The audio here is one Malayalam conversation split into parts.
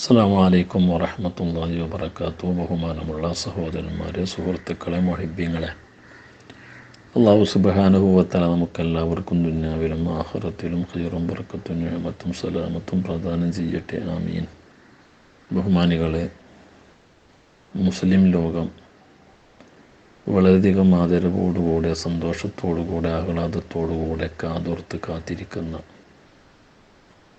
അസ്സാം വലൈക്കും വറഹമത്തല്ലാഹി വബർക്കാത്തു ബഹുമാനമുള്ള സഹോദരന്മാരെ സുഹൃത്തുക്കളെ മൊഹിബ്യങ്ങളെ അള്ളാഹു സുബാനുഭവത്തല നമുക്കെല്ലാവർക്കും ദുന്യാവിലും ആഹ്റത്തിലും ഹൈറും ബർക്കത്തും ഞാമത്തും സലാമത്തും പ്രദാനം ചെയ്യട്ടെ. ആമീൻ. ബഹുമാനികളെ മുസ്ലിം ലോകം വളരെയധികം ആദരവോടുകൂടെ സന്തോഷത്തോടുകൂടെ ആഹ്ലാദത്തോടുകൂടെ കാതോർത്ത് കാത്തിരിക്കുന്ന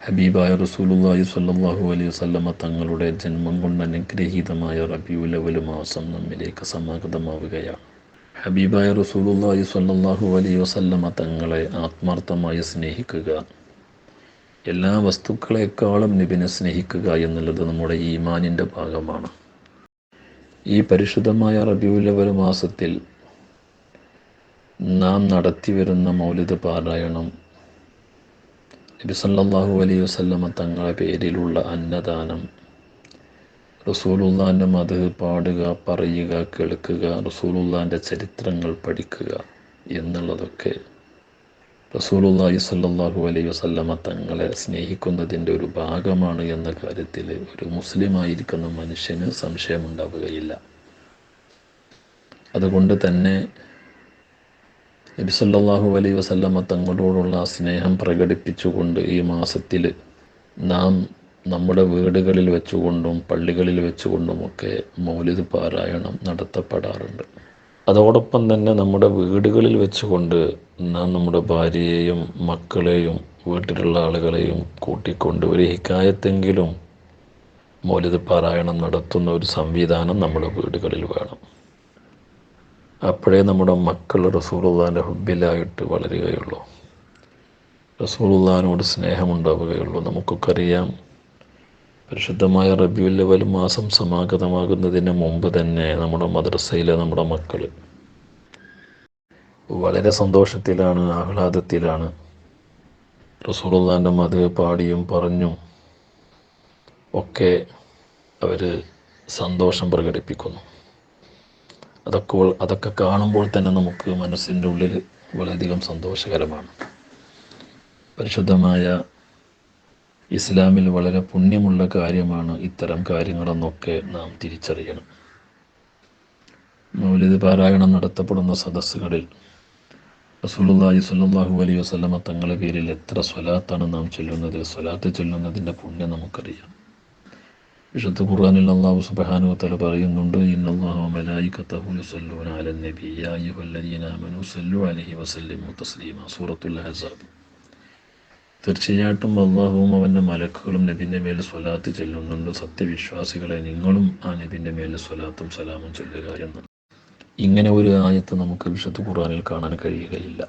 ഹബീബായ റസൂലുള്ളാഹി സ്വല്ലല്ലാഹു അലൈഹി വസല്ലമ തങ്ങളുടെ ജന്മം കൊണ്ട് അനുഗ്രഹീതമായ റബിയുലവലു മാസം നമ്മിലേക്ക് സമാഗതമാവുകയാണ്. ഹബീബായ റസൂലുള്ളാഹി സ്വല്ലല്ലാഹു അലൈഹി വസല്ലമ തങ്ങളെ ആത്മാർത്ഥമായി സ്നേഹിക്കുക. എല്ലാ വസ്തുക്കളെക്കാളും നബിനെ സ്നേഹിക്കുക എന്നുള്ളത് നമ്മുടെ ഈമാനിന്റെ ഭാഗമാണ്. ഈ പരിശുദ്ധമായ റബിയുലവലു മാസത്തിൽ നാം നടത്തിവരുന്ന മൗലിക പാരായണം നബി സല്ലല്ലാഹു അലൈഹി വസല്ലമ തങ്ങളുടെ പേരിലുള്ള അന്നദാനം. റസൂലുല്ലാന്റെ മത് പാടുക പറയുക കേൾക്കുക റസൂലുല്ലാന്റെ ചരിത്രങ്ങൾ പഠിക്കുക എന്നുള്ളതൊക്കെ റസൂലുല്ലാഹി സല്ലാഹു അലൈഹി വസ്ലമ തങ്ങളെ സ്നേഹിക്കുന്നതിന്റെ ഒരു ഭാഗമാണ് എന്ന കാര്യത്തിൽ ഒരു മുസ്ലിമായിരിക്കുന്ന മനുഷ്യന് സംശയമുണ്ടാവുകയില്ല. അതുകൊണ്ട് തന്നെ നബി അലൈ വസല്ലമ്മ വസല്ലമ തങ്ങളോടുള്ള സ്നേഹം പ്രകടിപ്പിച്ചുകൊണ്ട് ഈ മാസത്തിൽ നാം നമ്മുടെ വീടുകളിൽ വെച്ചുകൊണ്ടും പള്ളികളിൽ വെച്ചുകൊണ്ടുമൊക്കെ മൗലിദ് പാരായണം നടത്തപ്പെടാറുണ്ട്. അതോടൊപ്പം തന്നെ നമ്മുടെ വീടുകളിൽ വെച്ചുകൊണ്ട് നാം നമ്മുടെ ഭാര്യയെയും മക്കളെയും വീട്ടിലുള്ള ആളുകളെയും കൂട്ടിക്കൊണ്ട് ഒരു ഹിക്കായത്തെങ്കിലും മൗലിദ് പാരായണം നടത്തുന്ന ഒരു സംവിധാനം നമ്മുടെ വീടുകളിൽ വേണം. അപ്പോഴേ നമ്മുടെ മക്കൾ റസൂലുള്ളാന്റെ ഹുബിലായിട്ട് വളരുകയുള്ളൂ. റസൂലുള്ളാനോട് സ്നേഹമുണ്ടാവുകയുള്ളൂ. നമുക്കൊക്കെ അറിയാം പരിശുദ്ധമായ റബിയുൽ അവൽ മാസം സമാഗതമാകുന്നതിന് മുമ്പ് തന്നെ നമ്മുടെ മദ്രസയിലെ നമ്മുടെ മക്കൾ വളരെ സന്തോഷത്തിലാണ് ആഹ്ലാദത്തിലാണ്. റസൂലുള്ളാന്റെ മത് പാടിയും പറഞ്ഞും ഒക്കെ അവർ സന്തോഷം പ്രകടിപ്പിക്കുന്നു. അതൊക്കെ അതൊക്കെ കാണുമ്പോൾ തന്നെ നമുക്ക് മനസ്സിന്റെ ഉള്ളിൽ വളരെയധികം സന്തോഷകരമാണ്. പരിശുദ്ധമായ ഇസ്ലാമിൽ വളരെ പുണ്യമുള്ള കാര്യമാണ് ഇത്തരം കാര്യങ്ങളെന്നൊക്കെ നാം തിരിച്ചറിയണം. മൗലിദ് പാരായണം നടത്തപ്പെടുന്ന സദസ്സുകളിൽ റസൂലുള്ളാഹി സ്വല്ലല്ലാഹു അലൈഹി വസല്ലമ തങ്ങളുടെ പേരിൽ എത്ര സ്വലാത്താണ് നാം ചൊല്ലുന്നത്? സ്വലാത്ത് ചൊല്ലുന്നതിന്റെ പുണ്യം നമുക്കറിയാം. വിശുദ്ധ ഖുർആനിൽ അള്ളാഹു സുബ്ഹാനഹു തല പറയുന്നുണ്ട് സൂറത്തുൽ അഹ്സാബ്. തീർച്ചയായിട്ടും അള്ളാഹുവും അവന്റെ മലക്കുകളും നബിന്റെ മേൽ സ്വലാത്ത് ചെല്ലുന്നുണ്ട്. സത്യവിശ്വാസികളെ നിങ്ങളും ആ നബിന്റെ മേൽ സ്വലാത്തും സലാമും ചൊല്ലുക എന്ന്. ഇങ്ങനെ ഒരു ആയത്ത് നമുക്ക് വിശുദ്ധ ഖുർആനിൽ കാണാൻ കഴിയുകയില്ല.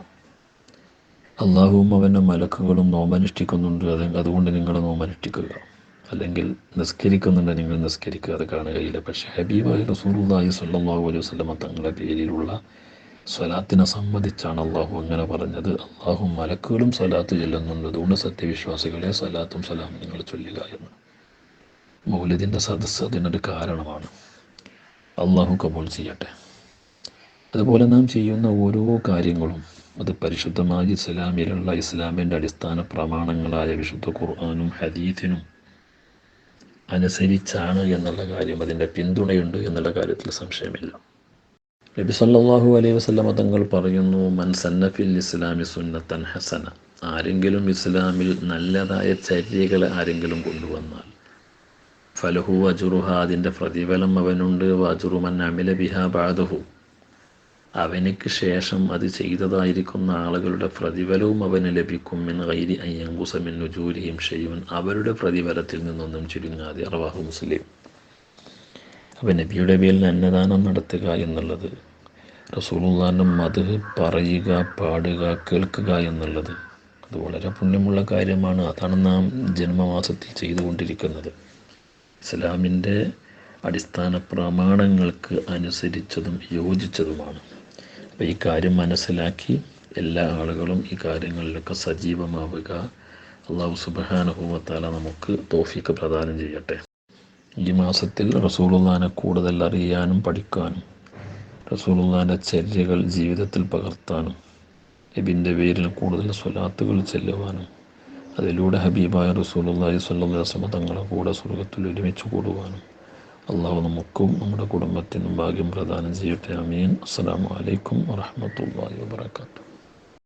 അള്ളാഹുവും അവന്റെ മലക്കുകളും നോമനുഷ്ഠിക്കുന്നുണ്ട് അത് അതുകൊണ്ട് നിങ്ങൾ നോമനുഷ്ഠിക്കുക അല്ലെങ്കിൽ നിസ്കരിക്കുന്നുണ്ട് നിങ്ങൾ നിസ്കരിക്കുക അത് കാണുകയില്ല. പക്ഷേ ഹബീബായ റസൂലുള്ളാഹി സ്വല്ലല്ലാഹു അലൈഹി വസല്ലമ തങ്ങളുടെ പേരിലുള്ള സ്വലാത്തിനെ സംബന്ധിച്ചാണ് അള്ളാഹു അങ്ങനെ പറഞ്ഞത്. അള്ളാഹു മലക്കുകളും സ്വലാത്ത് ചൊല്ലുന്നുണ്ട്. അതുകൊണ്ട് സത്യവിശ്വാസികളെ സ്വലാത്തും സലാമും നിങ്ങൾ ചൊല്ലുക എന്ന്. മൗലിദിന്റെ സദസ്സ് അതിനൊരു കാരണമാണ്. അള്ളാഹു കബൂൾ ചെയ്യട്ടെ. അതുപോലെ നാം ചെയ്യുന്ന ഓരോ കാര്യങ്ങളും അത് പരിശുദ്ധമായ ഇസ്ലാമിലുള്ള ഇസ്ലാമിന്റെ അടിസ്ഥാന പ്രമാണങ്ങളായ വിശുദ്ധ ഖുർആാനും ഹദീത്തിനും അനുസരിച്ചാണ് എന്നുള്ള കാര്യം അതിന്റെ പിന്തുണയുണ്ട് എന്നുള്ള കാര്യത്തിൽ സംശയമില്ല. നബി സല്ലല്ലാഹു അലൈഹി വസല്ലമ തങ്ങൾ പറയുന്നു മൻ സന്നഫിൽ ഇസ്ലാമി സുന്നത്തൻ ഹസന. ആരെങ്കിലും ഇസ്ലാമിൽ നല്ലതായ ചര്യകൾ ആരെങ്കിലും കൊണ്ടുവന്നാൽ ഫലഹു അജുറുഹ അതിന്റെ പ്രതിഫലം അവനുണ്ട്. വജുറുമൻ അമില ബിഹ ബാദഹു. അവനക്ക് ശേഷം അത് ചെയ്തതായിരിക്കുന്ന ആളുകളുടെ പ്രതിഫലവും അവന് ലഭിക്കും. മിൻ ഗൈരി അയ്യങ്കുസമിൻ നുജൂരിയും ഷെയ്യുൻ അവരുടെ പ്രതിഫലത്തിൽ നിന്നൊന്നും ചുരുങ്ങാതെ. അറവാഹു മുസ്ലിം. അപ്പം നബിയുടെ പേരിൽ അന്നദാനം നടത്തുക എന്നുള്ളത് റസൂലുള്ളാന്റെ മത് പറയുക പാടുക കേൾക്കുക എന്നുള്ളത് അത് വളരെ പുണ്യമുള്ള കാര്യമാണ്. അതാണ് നാം ജന്മമാസത്തിൽ ചെയ്തുകൊണ്ടിരിക്കുന്നത്. ഇസ്ലാമിന്റെ അടിസ്ഥാന പ്രമാണങ്ങൾക്ക് അനുസരിച്ചതും യോജിച്ചതുമാണ്. അപ്പോൾ ഈ കാര്യം മനസ്സിലാക്കി എല്ലാ ആളുകളും ഈ കാര്യങ്ങളിലൊക്കെ സജീവമാവുക. അള്ളാഹു സുബാനുഭവത്താല നമുക്ക് തോഫിക്ക് പ്രദാനം ചെയ്യട്ടെ. ഈ മാസത്തിൽ റസൂലുള്ളാനെ കൂടുതൽ അറിയാനും പഠിക്കാനും റസൂലുള്ളാന്റെ ചര്യകൾ ജീവിതത്തിൽ പകർത്താനും നബിന്റെ പേരിൽ കൂടുതൽ സ്വലാത്തുകൾ ചെല്ലുവാനും അതിലൂടെ ഹബീബായ റസൂലുള്ളാഹി സ്വല്ലല്ലാഹി വസല്ലം തങ്ങളെ കൂടെ സ്വർഗത്തിൽ ഒരുമിച്ച് കൂടുവാനും അള്ളാഹു നമുക്കും നമ്മുടെ കുടുംബത്തിനും ഭാഗ്യം പ്രദാനം ചെയ്യട്ടെ. അമീൻ അസ്സലാമു അലൈക്കും വറഹ്മത്തുള്ളാഹി വബറകാതുഹു.